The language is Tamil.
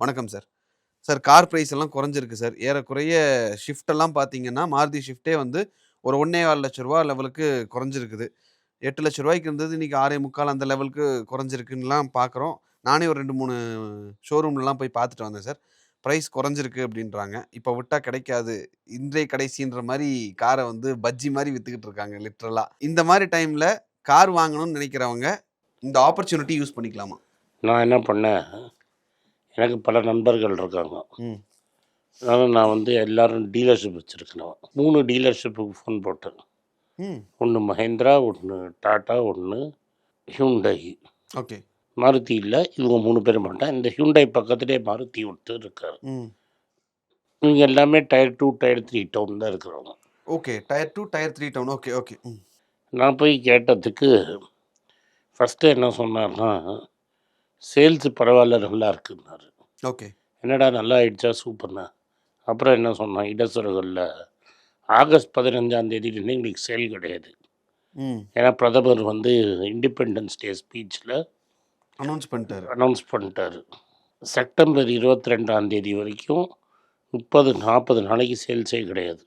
வணக்கம் சார். சார் கார் ப்ரைஸ் எல்லாம் குறைஞ்சிருக்கு சார். ஏறக்குறைய ஷிஃப்டெல்லாம் பார்த்தீங்கன்னா, மாருதி ஷிஃப்ட்டே வந்து ஒரு ஒன்றே லட்ச ரூபா லெவலுக்கு குறைஞ்சிருக்குது. எட்டு லட்ச ரூபாய்க்கு இருந்தது இன்றைக்கி ஆறே முக்கால் அந்த லெவலுக்கு குறைஞ்சிருக்குன்னுலாம் பார்க்குறோம். நானே ஒரு 2, 3 ஷோரூம்லலாம் போய் பார்த்துட்டு வந்தேன் சார். ப்ரைஸ் குறைஞ்சிருக்கு அப்படின்றாங்க. இப்போ விட்டால் கிடைக்காது. இன்றைய கடைசின்ற மாதிரி காரை வந்து பஜ்ஜி மாதிரி விற்றுக்கிட்டு இருக்காங்க லிட்ரலாக இந்த மாதிரி டைமில் கார் வாங்கணும்னு நினைக்கிறவங்க, இந்த ஆப்பர்ச்சுனிட்டி யூஸ் பண்ணிக்கலாமா? நான் என்ன பண்ணேன், எனக்கு பல நண்பர்கள் இருக்காங்க. அதனால நான் வந்து எல்லாரும் டீலர்ஷிப் வச்சிருக்கிறவன். 3 டீலர்ஷிப்புக்கு ஃபோன் போட்டேன். ஒண்ணு மஹேந்திரா, ஒண்ணு டாடா, ஒண்ணு ஹியூண்டை. ஓகே. மாருதி இல்ல. இவங்க 3 பேர் மட்டும். இந்த ஹியூண்டை பக்கத்திலேயே மாருதி ஒருத்தர் இருக்காரு. இவங்க எல்லாமே டயர் 2, டயர் 3 டவுன் தான் இருக்கிறவங்க. Okay. Tier 2, tier 3 town. Okay, okay. நான் போய் கேட்டதுக்கு, ஃபர்ஸ்ட்டு என்ன சொன்னார்னா, சேல்ஸ் பரவால்ல நல்லா இருக்குன்னாரு. ஓகே. என்னடா நல்லா ஆயிடுச்சா? சூப்பர்ண்ணா. அப்புறம் என்ன சொன்னான், இடதுசாரிகள்ல ஆகஸ்ட் 15ஆம் தேதியிலேருந்து எங்களுக்கு சேல் கிடையாது. ஏன்னா பிரதமர் வந்து இண்டிபெண்டன்ஸ் டே ஸ்பீச்ல அனௌன்ஸ் பண்ணிட்டாரு. அனௌன்ஸ் பண்ணிட்டாரு. செப்டம்பர் 22ஆம் தேதி வரைக்கும் 30, 40 நாளைக்கு சேல்ஸே கிடையாது.